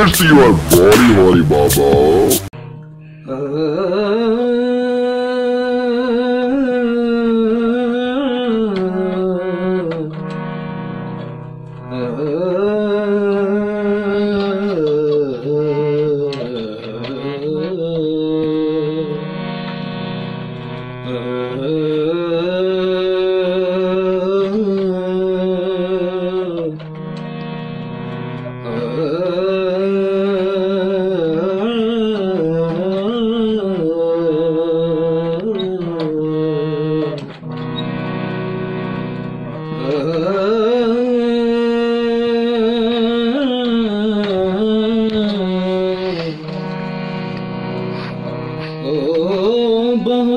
It's your body, Holy Baba. Uh,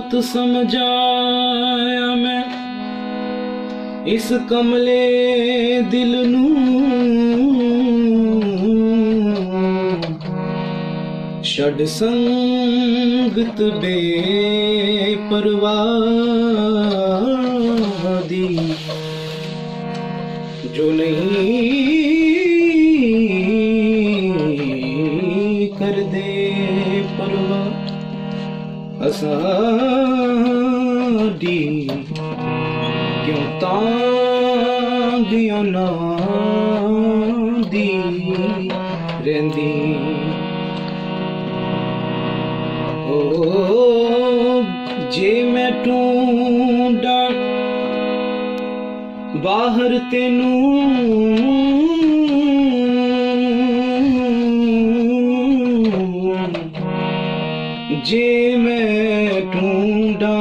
ਬਹੁਤ ਸਮਝਾਇਆ ਮੈਂ। ਇਸ ਕਮਲੇ ਦਿਲ ਨੂੰ। ਛੱਡ ਸੰਗਤ ਬੇਪਰਵਾਹ ਦੀ। ਜੋ ਨਹੀਂ ਅਸਾਡੀ ਕਿਉਂ ਤਾਂਗਿਓ ਨਾ ਦੀ ਰਹਿੰਦੀ। ਓ ਜੇ ਮੈਂ ਟੂੰਡਾ ਬਾਹਰ ਤੈਨੂੰ ਜੇ ਮੈਂ ਟੂੰਡਾ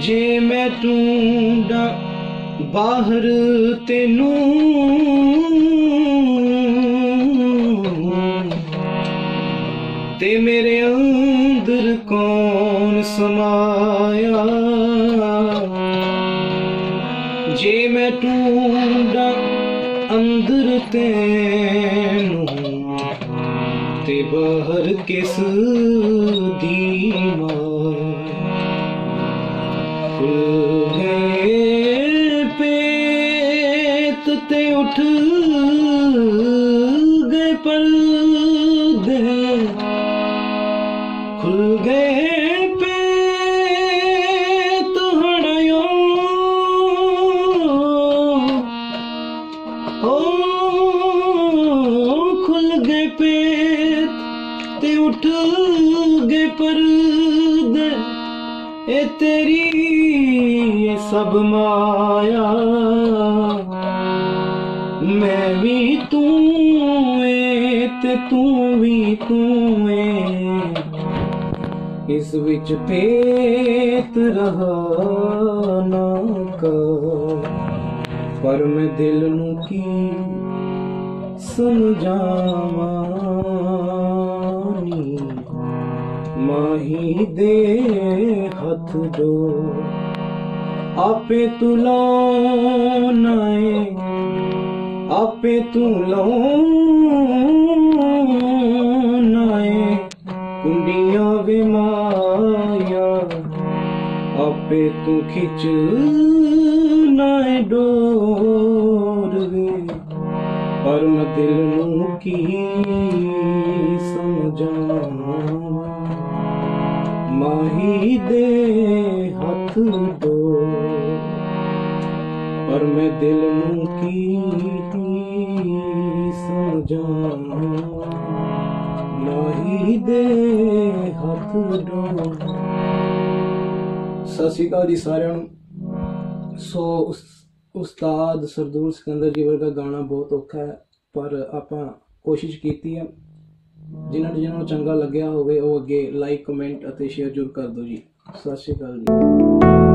ਜੇ ਮੈਂ ਟੂੰਡਾ ਬਾਹਰ ਤੈਨੂੰ ਤੇ ਮੇਰੇ ਅੰਦਰ ਕੌਣ ਸਮਾਇਆ? ਜੇ ਮੈਂ ਟੂੰਡਾ ਅੰਦਰ ਤੇ ਬਾਹਰ ਕਿਸ ਦੀ ਮਾਇਆ ਖੁੱਲ ਗਏ ਪੇਤ ਤੇ ਉੱਠ ਗਏ ਪਰਦੇ ਖੁੱਲ ਪੇਤ ਤੇ ਉੱਠ ਗਏ ਪਰਦੇ। ਇਹ ਤੇਰੀ ਇਹ ਸਭ ਮਾਇਆ। ਮੈਂ ਵੀ ਤੂੰ ਏ ਤੇ ਤੂੰ ਵੀ ਤੂੰ ਏ। ਇਸ ਵਿੱਚ ਪੇਤ ਰਹਾ ਨਾ ਕਰ। ਪਰ ਮੈਂ ਦਿਲ ਨੂੰ ਕੀ ਸਮਝਾਵਾਂ ਨੀ ਮਾਹੀ ਦੇ ਹੱਥ ਜੋ ਆਪੇ ਤੂੰ ਲਾਉਣਾ ਏ ਆਪੇ ਤੂੰ ਲਾਉਣਾ ਏ ਕੁੰਡੀਆਂ ਵੇ ਮਾਇਆ ਆਪੇ ਤੂੰ ਖਿੱਚ ਪਰਮ ਦਿਲ ਨੂੰ ਕੀ ਸਮਝਾਵਾਂ? ਮਾਹੀ ਦੇ ਹੱਥ ਦੋ। ਪਰ ਮੈਂ ਦਿਲ ਨੂੰ ਕੀ ਸਮਝਾਵਾਂ? ਮਾਹੀ ਦੇ ਹੱਥ ਦੋ। ਸਤਿ ਸ਼੍ਰੀ ਅਕਾਲ ਜੀ ਸਾਰਿਆਂ ਨੂੰ। ਸੋ ਉਸਤਾਦ ਸਰਦੂਲ ਸਿਕੰਦਰ ਜੀ ਵਰਗਾ ਗਾਣਾ ਬਹੁਤ ਔਖਾ ਹੈ, ਪਰ ਆਪਾਂ ਕੋਸ਼ਿਸ਼ ਕੀਤੀ ਹੈ। ਜਿਨ੍ਹਾਂ ਨੂੰ ਜਿਹਨਾਂ ਨੂੰ ਚੰਗਾ ਲੱਗਿਆ ਹੋਵੇ, ਉਹ ਅੱਗੇ ਲਾਈਕ ਕਮੈਂਟ ਅਤੇ ਸ਼ੇਅਰ ਜ਼ਰੂਰ ਕਰ ਦਿਓ ਜੀ। ਸਤਿ ਸ਼੍ਰੀ ਅਕਾਲ ਜੀ।